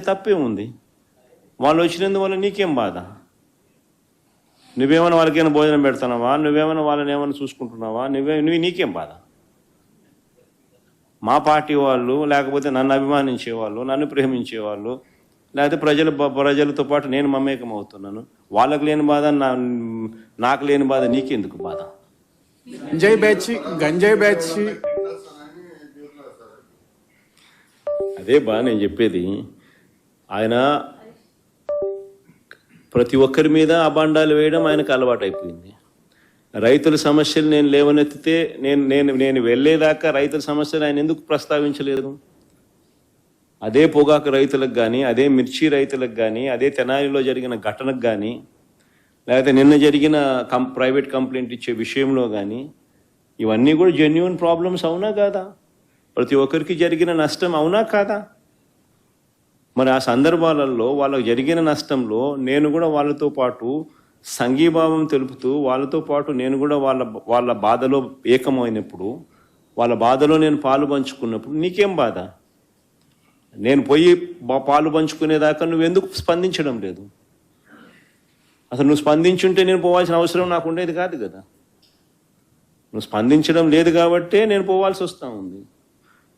తప్పే ఉంది. వాళ్ళు వచ్చినందువల్ల నీకేం బాధ? నువ్వేమైనా వాళ్ళకైనా భోజనం పెడుతున్నావా? నువ్వేమైనా వాళ్ళని ఏమైనా చూసుకుంటున్నావా? నువ్వే నువ్వు నీకేం బాధ? మా పార్టీ వాళ్ళు లేకపోతే నన్ను అభిమానించే వాళ్ళు నన్ను ప్రేమించే వాళ్ళు లేకపోతే ప్రజల ప్రజలతో పాటు నేను మమేకం అవుతున్నాను వాళ్ళకి లేని బాధ నాకు లేని బాధ నీకెందుకు బాధ? గంజాయి బ్యాచ్ గంజాయి బ్యాచ్. అదే బా నేను చెప్పేది. ఆయన ప్రతి ఒక్కరి మీద అబాండాలు వేయడం ఆయనకు అలవాటు అయిపోయింది రైతుల సమస్యలు నేను లేవనెత్తితే నేను నేను నేను వెళ్ళేదాకా రైతుల సమస్యలు ఆయన ఎందుకు ప్రస్తావించలేదు? అదే పొగాకు రైతులకు కానీ అదే మిర్చి రైతులకు కానీ అదే తెనాలిలో జరిగిన ఘటనకు కానీ లేకపోతే నిన్న జరిగిన కం ప్రైవేట్ కంప్లైంట్ ఇచ్చే విషయంలో కానీ ఇవన్నీ కూడా జెన్యున్ ప్రాబ్లమ్స్ అవునా కాదా? ప్రతి ఒక్కరికి జరిగిన నష్టం అవునా కాదా? మరి ఆ సందర్భాలలో వాళ్ళకు జరిగిన నష్టంలో నేను కూడా వాళ్ళతో పాటు సంఘీభావం తెలుపుతూ వాళ్ళతో పాటు నేను కూడా వాళ్ళ వాళ్ళ బాధలో ఏకమైనప్పుడు వాళ్ళ బాధలో నేను పాలు పంచుకున్నప్పుడు నీకేం బాధ? నేను పోయి పాలు పంచుకునేదాకా నువ్వు ఎందుకు స్పందించడం లేదు? అసలు నువ్వు స్పందించుంటే నేను పోవాల్సిన అవసరం నాకు ఉండేది కాదు కదా. నువ్వు స్పందించడం లేదు కాబట్టే నేను పోవాల్సి వస్తూ ఉంది.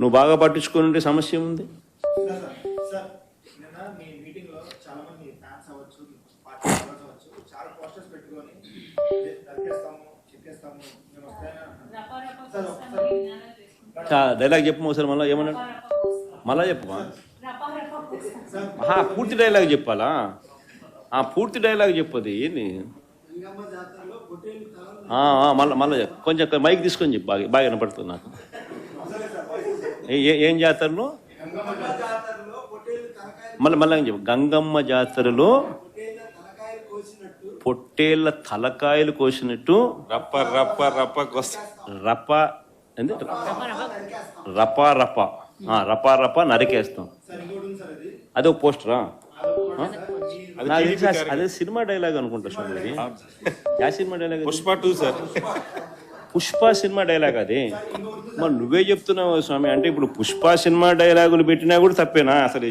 నువ్వు బాగా పట్టించుకుని ఉంటే సమస్య ఉంది? సార్ నిన్న మీ మీటింగ్లో చాలా మంది ఫ్యాన్స్ అవ్వచ్చు పార్టీ మెంబర్స్ అవ్వచ్చు చాలా పోస్టర్స్ పెట్టుకొని నరికేస్తాము చెక్కేస్తాము మేము వస్తాయని సార్ ఒకసారి డైలాగ్ చెప్పు ఒకసారి మళ్ళీ ఏమన్నాడు మళ్ళా చెప్పు పూర్తి డైలాగ్ చెప్పాలా? ఆ పూర్తి డైలాగ్ చెప్పది ఏంది? ఆ, ఆ, మళ్ళా మళ్ళా కొంచెం మైక్ తీసుకొని చెప్పు బాగా బాగా వినపడుతుంది నాకు. ఏ- ఏ- ఏం జాతరలో? మళ్ళీ మళ్ళీ గంగమ్మ జాతరలో పొట్టేళ్ళ తలకాయలు కోసినట్టు రప్ప రప్ప రప్ప రప రప రప రప రప నరికేస్తాం సార్ ఇంకోటి ఉంది సార్ అది అది ఒక పోస్టరా. అది సినిమా డైలాగ్ అనుకుంటా స్వామి yeah cinema dialogue? Pushpa two sir. Pushpa cinema dialogue అది? మరి నువ్వే చెప్తున్నావు స్వామి. అంటే ఇప్పుడు పుష్ప సినిమా డైలాగులు పెట్టినా కూడా తప్పేనా? అసలు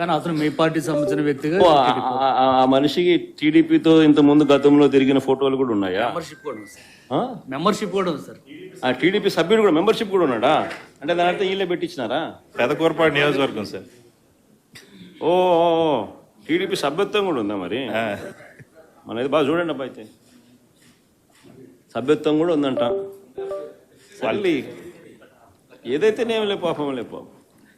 కానీ అతను మీ పార్టీ సంబంధించిన వ్యక్తిగా ఆ- మనిషికి టీడీపీతో ఇంత ముందు గతంలో తిరిగిన ఫోటోలు కూడా ఉన్నాయా? మెంబర్షిప్ కూడా ఉంది సార్ ఆ? మెంబర్షిప్ కూడా ఉంది సార్ ఆ టీడీపీ సభ్యుడు కూడా మెంబర్షిప్ కూడా ఉన్నాడా? అంటే దాని అర్థం వీళ్ళే పెట్టించినారా? పెదకూరపాడు నియోజకవర్గం సార్ ఓ ఓ, ఓ. టీడీపీ సభ్యత్వం కూడా ఉందా మరి? ఆ, మనది బాగా చూడండి అబ్బా అయితే. సభ్యత్వం కూడా ఉందంట. మళ్ళీ ఏదైతే నేమలే పాపం లే పాపం.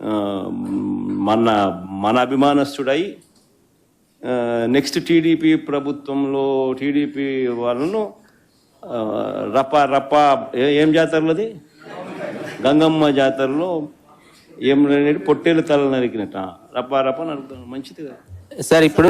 మన మన అభిమానస్తుడై నెక్స్ట్ టీడీపీ ప్రభుత్వంలో టీడీపీ వాళ్ళను రప రప ఏ- ఏం జాతరలది గంగమ్మ జాతరలో ఏం పొట్టేలు తల నరికినట్ట రప రప నరుకుతాను. మంచిది కదా. సార్ ఇప్పుడు